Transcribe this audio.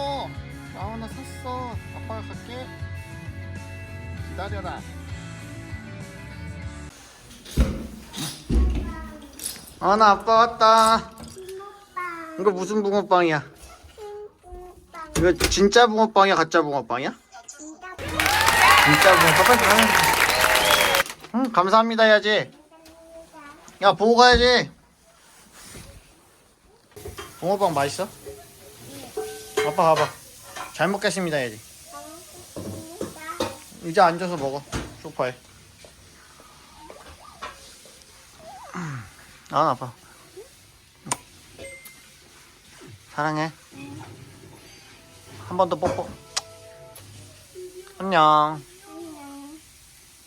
샀어. 나 하나 샀어. 아빠가 갈게. 기다려라. 아나 아빠 왔다. 이거 무슨 붕어빵이야? 이거 진짜 붕어빵이야 가짜 붕어빵이야? 진짜 붕어빵. 응 감사합니다 해야지. 야 보고 가야지. 붕어빵 맛있어? 아빠 가봐. 잘 먹겠습니다. 감사합니다. 이제 앉아서 먹어. 소파에. 아, 아파. 사랑해. 한 번 더 뽀뽀. 안녕.